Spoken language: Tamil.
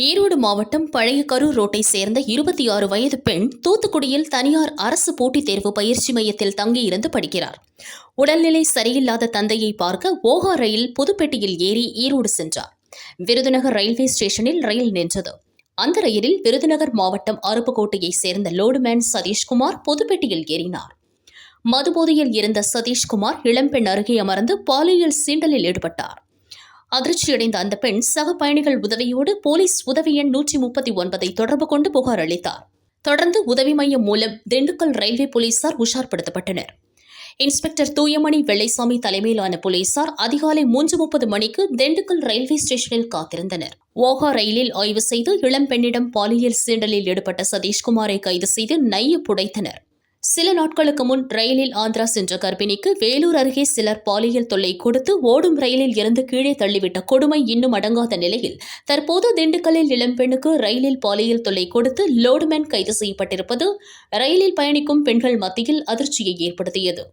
ஈரோடு மாவட்டம் பழைய கரூர் ரோட்டை சேர்ந்த இருபத்தி ஆறு வயது பெண் தூத்துக்குடியில் தனியார் அரசு போட்டித் தேர்வு பயிற்சி மையத்தில் தங்கியிருந்து படிக்கிறார். உடல்நிலை சரியில்லாத தந்தையை பார்க்க ஓகா ரயில் புதுப்பேட்டையில் ஏறி ஈரோடு சென்றார். விருதுநகர் ரயில்வே ஸ்டேஷனில் ரயில் நின்றது. அந்த ரயிலில் விருதுநகர் மாவட்டம் அருப்புக்கோட்டையை சேர்ந்த லோடுமேன் சதீஷ்குமார் புதுப்பேட்டையில் ஏறினார். மதுபோதையில் இருந்த சதீஷ்குமார் இளம்பெண் அருகே அமர்ந்து பாலியல் சீண்டலில் ஈடுபட்டார். அதிர்ச்சியடைந்த அந்த பெண் சக பயணிகள் உதவியோடு போலீஸ் உதவி எண் நூற்றி முப்பத்தி ஒன்பதை தொடர்பு கொண்டு புகார் அளித்தார். தொடர்ந்து உதவி மையம் மூலம் திண்டுக்கல் ரயில்வே போலீசார் உஷார்படுத்தப்பட்டனர். இன்ஸ்பெக்டர் தூயமணி வெள்ளைசாமி தலைமையிலான போலீசார் அதிகாலை மூன்று முப்பது மணிக்கு திண்டுக்கல் ரயில்வே ஸ்டேஷனில் காத்திருந்தனர். ஓகா ரயிலில் ஆய்வு செய்து இளம்பெண்ணிடம் பாலியல் சீண்டலில் ஈடுபட்ட சதீஷ்குமாரை கைது செய்து நைய புடைத்தனர். சில நாட்களுக்கு முன் ரயிலில் ஆந்திரா சென்ற கர்ப்பிணிக்கு வேலூர் அருகே சிலர் பாலியல் தொல்லை கொடுத்து ஓடும் ரயிலில் இருந்து கீழே தள்ளிவிட்ட கொடுமை இன்னும் அடங்காத நிலையில் தற்போது திண்டுக்கல்லில் இளம்பெண்ணுக்கு ரயிலில் பாலியல் தொல்லை கொடுத்து லோடுமேன் கைது செய்யப்பட்டிருப்பது ரயிலில் பயணிக்கும் பெண்கள் மத்தியில் அதிர்ச்சியை ஏற்படுத்தியது.